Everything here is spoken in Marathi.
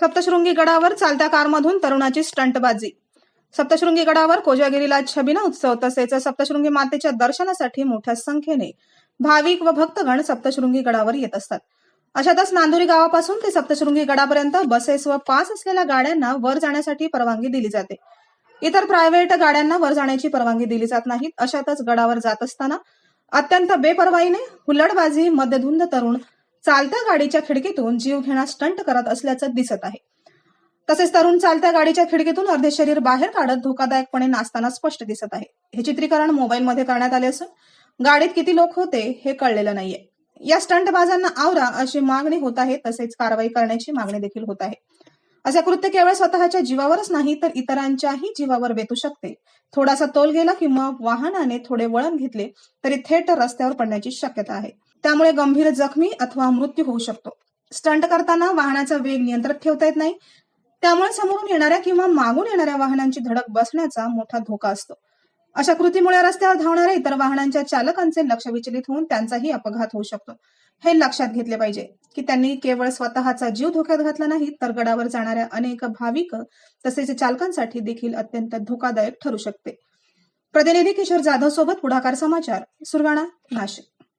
सप्तशृंगी गडावर चालत्या कारमधून तरुणाची स्टंटबाजी. सप्तशृंगी गडावर कोजागिरीला छबिना उत्सव तसेच सप्तशृंगी मातेच्या दर्शनासाठी मोठ्या संख्येने भाविक व भक्तगण सप्तशृंगी गडावर येत असतात. अशातच नांदुरी गावापासून ते सप्तशृंगी गडापर्यंत बसेस व पास असलेल्या गाड्यांना वर जाण्यासाठी परवानगी दिली जाते. इतर प्रायव्हेट गाड्यांना वर जाण्याची परवानगी दिली जात नाही. अशातच गडावर जात असताना अत्यंत बेपरवाईने हुल्लडबाजी मध्यधुंद तरुण चालत्या गाडीच्या खिडकीतून जीव घेणा स्टंट करत असल्याचं दिसत आहे. तसेच तरुण चालत्या गाडीच्या खिडकीतून अर्धे शरीर बाहेर काढत धोकादायकपणे नाचताना स्पष्ट दिसत आहे. हे चित्रीकरण मोबाईलमध्ये करण्यात आले असून गाडीत किती लोक होते हे कळलेलं नाहीये. या स्टंटबाजांना आवरा अशी मागणी होत आहे तसेच कारवाई करण्याची मागणी देखील होत आहे. असे कृत्य केवळ स्वतःच्या जीवावरच नाही तर इतरांच्याही जीवावर बेतू शकते. थोडासा तोल गेला किंवा वाहनाने थोडे वळण घेतले तरी थेट रस्त्यावर पडण्याची शक्यता आहे. त्यामुळे गंभीर जखमी अथवा मृत्यू होऊ शकतो. स्टंट करताना वाहनाचा वेग नियंत्रित ठेवता येत नाही. त्यामुळे समोरून येणाऱ्या किंवा मागून येणाऱ्या वाहनांची धडक बसण्याचा मोठा धोका असतो. अशा कृतीमुळे रस्त्यावर धावणाऱ्या इतर वाहनांच्या चालकांचे लक्ष विचलित होऊन त्यांचाही अपघात होऊ शकतो. हे लक्षात घेतले पाहिजे की त्यांनी केवळ स्वतःचा जीव धोक्यात घातला नाही तर गडावर जाणाऱ्या अनेक भाविक तसेच चालकांसाठी देखील अत्यंत धोकादायक ठरू शकते. प्रतिनिधी किशोर जाधव सोबत पुढाकार समाचार सुरगाणा नाशिक.